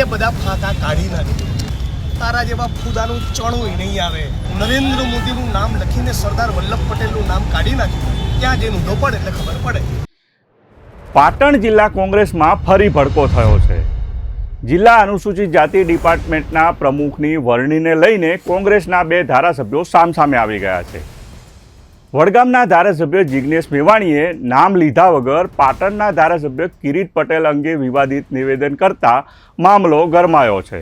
એ બધા ફાંકા કાઢી નાખે. તારા જેવા ફૂદાનું ચણું નહીં આવે. નરેન્દ્ર મોદીનું નામ લખીને સરદાર વલ્લભ પટેલનું નામ કાઢી નાખ્યું ત્યાં જેનું ઊંધો પડે એટલે ખબર પડે. પાટણ જિલ્લા કોંગ્રેસમાં ફરી ભડકો થયો છે. જિલ્લા અનુસૂચિત જાતિ ડિપાર્ટમેન્ટના પ્રમુખની વરણીને લઈને કોંગ્રેસના બે ધારાસભ્યો સામસામે આવી ગયા છે. વડગામના ધારાસભ્ય જિગ્નેશ મેવાણીએ નામ લીધા વગર પાટણના ધારાસભ્ય કિરીટ પટેલ અંગે વિવાદિત નિવેદન કરતા મામલો ગરમાયો છે.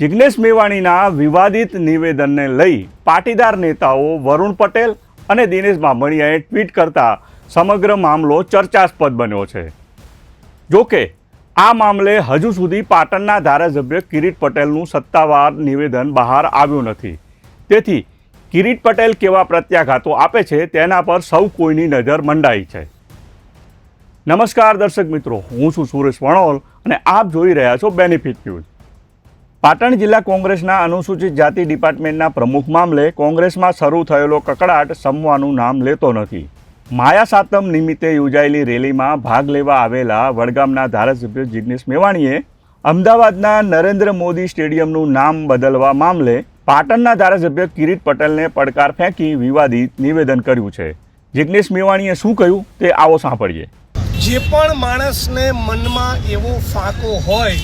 જિગ્નેશ મેવાણીના વિવાદિત નિવેદનને લઈ પાટીદાર નેતાઓ વરુણ પટેલ અને દિનેશ બામણીયાએ ટ્વીટ કરતા સમગ્ર મામલો ચર્ચાસ્પદ બન્યો છે. જોકે, આ મામલે હજુ સુધી પાટણના ધારાસભ્ય કિરીટ પટેલનું સત્તાવાર નિવેદન બહાર આવ્યું નથી. તેથી કિરીટ પટેલ કેવા પ્રત્યાઘાતો આપે છે તેના પર સૌ કોઈની નજર મંડાઈ છે. નમસ્કાર દર્શક મિત્રો, હું છું સુરેશ વણોલ અને આપ જોઈ રહ્યા છો બેનિફિટ ન્યૂઝ પાટણ જિલ્લા કોંગ્રેસના અનુસૂચિત જાતિ ડિપાર્ટમેન્ટના પ્રમુખ મામલે કોંગ્રેસમાં શરૂ થયેલો કકડાટ સમવાનું નામ લેતો નથી. માયા સાતમ નિમિત્તે યોજાયેલી રેલીમાં ભાગ લેવા આવેલા વડગામના ધારાસભ્ય જિગ્નેશ મેવાણીએ અમદાવાદના નરેન્દ્ર મોદી સ્ટેડિયમનું નામ બદલવા મામલે પાટણના ધારાસભ્ય કિરીટ પટેલને પડકાર ફેંકી વિવાદિત નિવેદન કર્યું છે. જિગ્નેશ મેવાણીએ શું કહ્યું તે આવો સાંભળીએ. જે પણ માણસને મનમાં એવો ફાંકો હોય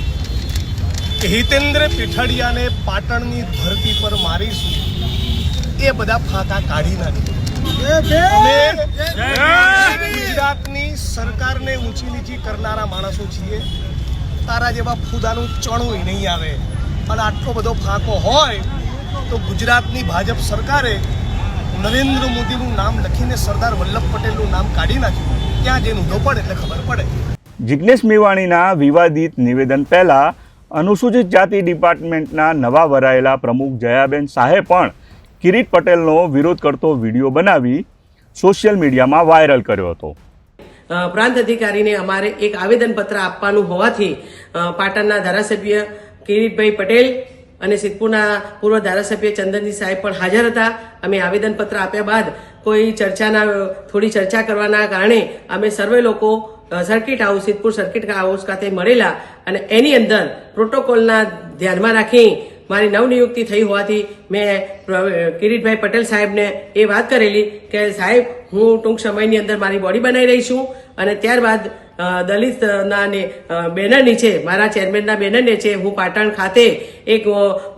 કે હિતેન્દ્ર પીઠડિયાને પાટણની ધરતી પર મારીશું એ બધા ફાંકા કાઢી નાખે. અમે ગુજરાતની સરકારને ઊંચી નીચી કરનારા માણસો છીએ. તારા જેવા ફૂદાનું ચણું નહીં આવે. અને આટલો બધો ફાંકો હોય તો ગુજરાતની ભાજપ સરકારે નરેન્દ્ર મોદીનું નામ લખીને સરદાર વલ્લભ પટેલનું નામ કાઢી નાખ્યું. ત્યાં જેનું? ઊંધો પડે એટલે ખબર પડે. જિગ્નેશ મેવાણીના વિવાદિત નિવેદન પહેલા અનુસૂચિત જાતિ ડિપાર્ટમેન્ટના નવા વરાયેલા પ્રમુખ જયાબેન શાહે પણ કિરીટ પટેલનો વિરોધ કરતો વીડિયો બનાવી સોશિયલ મીડિયામાં વાયરલ કર્યો હતો. પ્રાંત અધિકારીને અમારે એક આવેદનપત્ર આપવાનું હોવાથી પાટણના ધારાસભ્ય કિરીટભાઈ પટેલ અને સિદ્ધપુરના પૂર્વ ધારાસભ્ય ચંદનજી સાહેબ પણ હાજર હતા. અમે આવેદનપત્ર આપ્યા બાદ કોઈ ચર્ચાના, થોડી ચર્ચા કરવાના કારણે અમે સર્વે લોકો circuit house, Siddhpur circuit house ખાતે મળેલા અને એની અંદર પ્રોટોકોલના ધ્યાનમાં રાખી મારી નવનિયુક્તિ થઈ હોવાથી મેં કિરીટભાઈ પટેલ સાહેબને એ વાત કરેલી કે સાહેબ, હું ટૂંક સમયની અંદર મારી બોડી બનાવી રહી છું અને ત્યારબાદ દલિતના બેનર નીચે મારા ચેરમેનના બેનર નીચે હું પાટણ ખાતે એક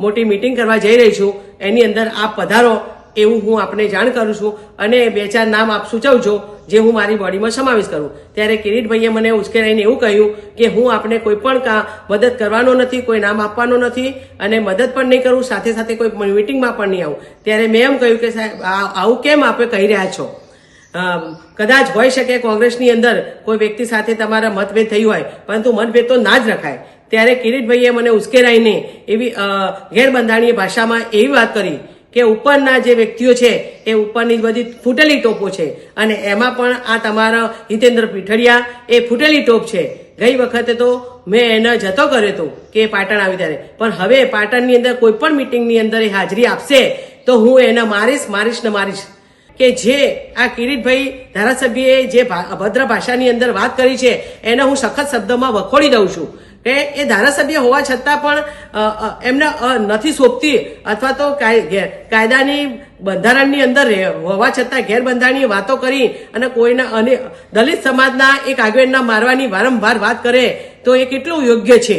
મોટી મીટિંગ કરવા જઈ રહી છું. એની અંદર આપ પધારો, એવું હું આપને જાણ કરું છું અને બે ચાર નામ આપ સૂચવજો, જે હું મારી બોડીમાં સમાવેશ કરું. ત્યારે કિરીટભાઈએ મને ઉશ્કેરાઈને એવું કહ્યું કે હું આપને કોઈ પણ મદદ કરવાનો નથી, કોઈ નામ આપવાનો નથી અને મદદ પણ નહીં કરું, સાથે સાથે કોઈ મિટિંગમાં પણ નહીં આવું. ત્યારે મેં એમ કહ્યું કે સાહેબ આવું કેમ આપે કહી રહ્યા છો? કદાચ હોઈ શકે કોંગ્રેસની અંદર કોઈ વ્યક્તિ સાથે તમારા મતભેદ થઈ હોય, પરંતુ મતભેદ તો ના જ રખાય. ત્યારે કિરીટભાઈએ મને ઉશ્કેરાઈને એવી ગેરબંધાણીય ભાષામાં એવી વાત કરી કે ઉપરના જે વ્યક્તિઓ છે, એ ઉપરની બધી ફૂટેલી ટોપો છે અને એમાં પણ આ તમારા હિતેન્દ્ર પીઠડિયા, એ ફૂટેલી ટોપ છે. ગઈ વખતે તો મેં એને જતો કર્યો હતો કે પાટણ આવી ત્યારે. પણ હવે પાટણની અંદર કોઈ પણ મિટિંગની અંદર એ હાજરી આપશે, તો હું એને મારીશ મારીશ ને મારીશ. કે જે આ કિરીટભાઈ ધારાસભ્યએ જે અભદ્ર ભાષાની અંદર વાત કરી છે, એને હું સખત શબ્દોમાં વખોડી દઉં છું. કે એ ધારાસભ્ય હોવા છતાં પણ એમને નથી સોંપતી અથવા તો કાયદાની બંધારણની અંદર હોવા છતાં ગેરબંધારણીય વાતો કરી અને કોઈના અને દલિત સમાજના એક આગેવાનના મારવાની વારંવાર વાત કરે, તો એ કેટલું યોગ્ય છે?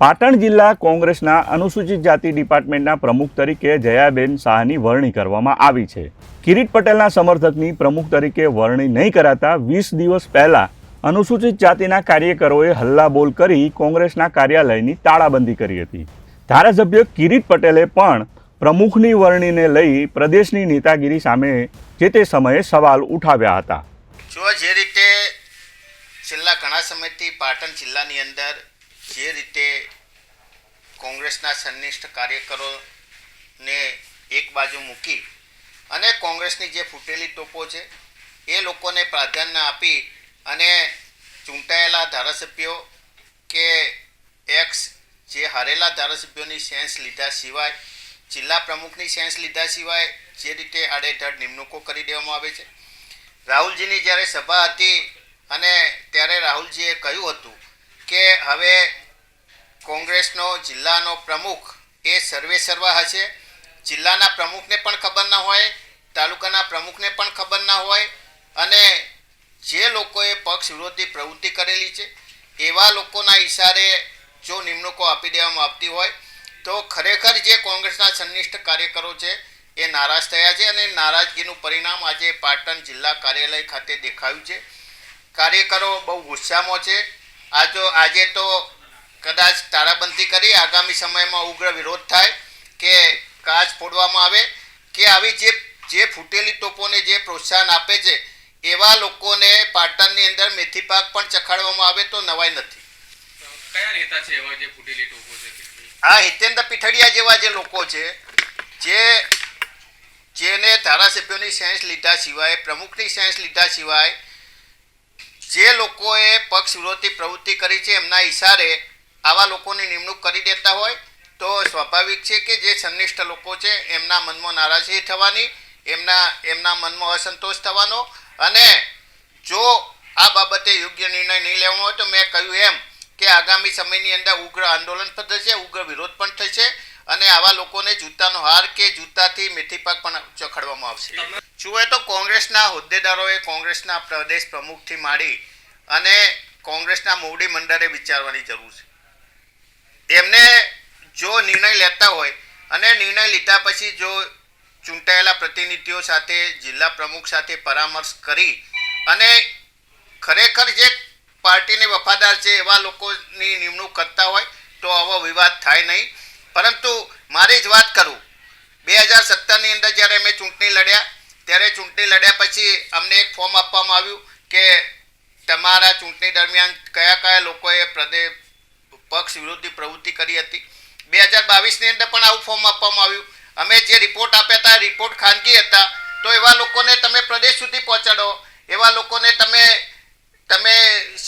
પાટણ જિલ્લા કોંગ્રેસના અનુસૂચિત જાતિ ડિપાર્ટમેન્ટના પ્રમુખ તરીકે જયાબેન શાહની વરણી કરવામાં આવી છે. કિરીટ પટેલના સમર્થકની પ્રમુખ તરીકે વરણી નહીં કરાતા વીસ દિવસ પહેલા અનુસૂચિત જાતિના કાર્યકરોએ હલ્લાબોલ કરી કોંગ્રેસના કાર્યાલયની તાળાબંધી કરી હતી. ધારાસભ્ય કિરીટ પટેલે પણ પ્રમુખની વરણીને લઈ પ્રદેશની નેતાગીરી સામે જે તે સમયે સવાલ ઉઠાવ્યા હતા. જો જે રીતે છેલ્લા ઘણા સમયથી પાટણ જિલ્લાની અંદર જે રીતે કોંગ્રેસના સંનિષ્ઠ કાર્યકરોને એક બાજુ મૂકી અને કોંગ્રેસની જે ફૂટેલી ટોપો છે, એ લોકોને પ્રાધાન્ય આપી અને ચૂંટાયેલા ધારાસભ્યો કે એક્સ જે હારેલા ધારાસભ્યોની સેન્સ લીધા સિવાય, જિલ્લા પ્રમુખની સેન્સ લીધા સિવાય જે રીતે આડેધડ નિમણૂકો કરી દેવામાં આવે છે. રાહુલજીની જ્યારે સભા હતી અને ત્યારે રાહુલજીએ કહ્યું હતું કે હવે કોંગ્રેસનો જિલ્લાનો પ્રમુખ એ સર્વે સર્વા હશે. જિલ્લાના પ્રમુખને પણ ખબર ના હોય, તાલુકાના પ્રમુખને પણ ખબર ના હોય, અને જે લોકોએ પક્ષ વિરોધી પ્રવૃત્તિ કરેલી છે, એવા લોકોના ઈશારે જો નિમણૂકો આપી દેવામાં આવતી હોય, તો ખરેખર જે કોંગ્રેસના સંનિષ્ઠ કાર્યકરો છે, એ નારાજ થયા છે અને નારાજગીનું પરિણામ આજે પાટણ જિલ્લા કાર્યાલય ખાતે દેખાયું છે. કાર્યકરો બહુ ગુસ્સામાં છે આજો આજે તો કદાચ તારાબંધી કરી આગામી સમયમાં ઉગ્ર વિરોધ થાય કે કાચ ફોડવામાં આવે કે આવી જે જે ફૂટેલી તોપોને જે પ્રોત્સાહન આપે છે એવા લોકોને પાટણની અંદર મેથી પાક પણ ચખાડવામાં આવે તો નવાઈ નથી. કયા નેતા છે એવા જે ફૂટેલી ટોકો છે? આ હિતેન્દ્ર પીઠડિયા જેવા જે લોકો છે જે જેને ધારાસભ્યોની સેન્સ લીધા સિવાય પ્રમુખની સેન્સ લીધા સિવાય જે લોકોએ પક્ષ વિરોધી પ્રવૃત્તિ કરી છે એમના ઈશારે આવા લોકોની નિમણૂક કરી દેતા હોય તો સ્વાભાવિક છે કે જે સંનિષ્ઠ લોકો છે એમના મનમાં નારાજગી થવાની એમના એમના મનમાં અસંતોષ થવાનો અને જો આ બાબતે યોગ્ય નિર્ણય નહીં લેવાનો હોય તો મેં કહ્યું એમ કે આગામી સમયની અંદર ઉગ્ર આંદોલન પણ થશે ઉગ્ર વિરોધ પણ થશે અને આવા લોકોને જૂતાનો હાર કે જૂતાથી મેથી પાક પણ ચખડવામાં આવશે. જુએ તો કોંગ્રેસના હોદ્દેદારોએ કોંગ્રેસના પ્રદેશ પ્રમુખથી માંડી અને કોંગ્રેસના મોવડી મંડળે વિચારવાની જરૂર છે. એમને જો નિર્ણય લેતા હોય અને નિર્ણય લીધા પછી જો ચૂંટાયેલા પ્રતિનિધિઓ સાથે, જિલ્લા પ્રમુખ સાથે પરામર્શ કરી અને ખરેખર જે પાર્ટીને વફાદાર છે એવા લોકોની નિમણૂક કરતા હોય તો આવો વિવાદ થાય નહીં. પરંતુ મારી જ વાત કરું, બે હજાર સત્તરની અંદર જ્યારે અમે ચૂંટણી લડ્યા, ત્યારે ચૂંટણી લડ્યા પછી અમને એક ફોર્મ આપવામાં આવ્યું કે તમારા ચૂંટણી દરમિયાન કયા કયા લોકોએ પ્રદેશ પક્ષ વિરોધી પ્રવૃત્તિ કરી હતી? બે હજાર બાવીસની અંદર પણ આવું ફોર્મ આપવામાં આવ્યું. અમે જે રિપોર્ટ આપ્યા હતા રિપોર્ટ ખાનગી હતા, તો એવા લોકોને તમે પ્રદેશ સુધી પહોંચાડો. એવા લોકોને તમે તમે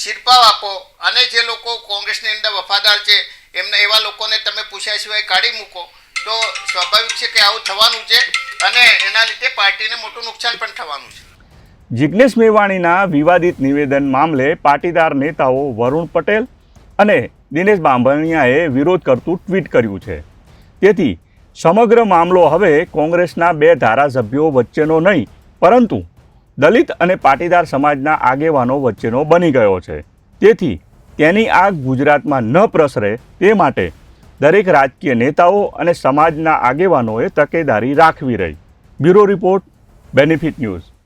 શિરપાવ આપો. અને જે લોકો કોંગ્રેસની અંદર વફાદાર છે, એમને, એવા લોકોને તમે પૂછ્યા સિવાય કાઢી મૂકો. તો સ્વાભાવિક છે કે આવું થવાનું છે અને એના લીધે પાર્ટીને મોટું નુકસાન પણ થવાનું છે. જિજ્ઞેશ મેવાણીના વિવાદિત નિવેદન મામલે પાટીદાર નેતાઓ વરુણ પટેલ અને દિનેશ બાંભણિયાએ વિરોધ કરતું ટ્વીટ કર્યું છે. તેથી, સમગ્ર મામલો હવે કોંગ્રેસના બે ધારાસભ્યો વચ્ચેનો નહીં, પરંતુ દલિત અને પાટીદાર સમાજના આગેવાનો વચ્ચેનો બની ગયો છે. તેથી, તેની આગ ગુજરાતમાં ન પ્રસરે તે માટે દરેક રાજકીય નેતાઓ અને સમાજના આગેવાનોએ તકેદારી રાખવી રહી. Bureau report, benefit news.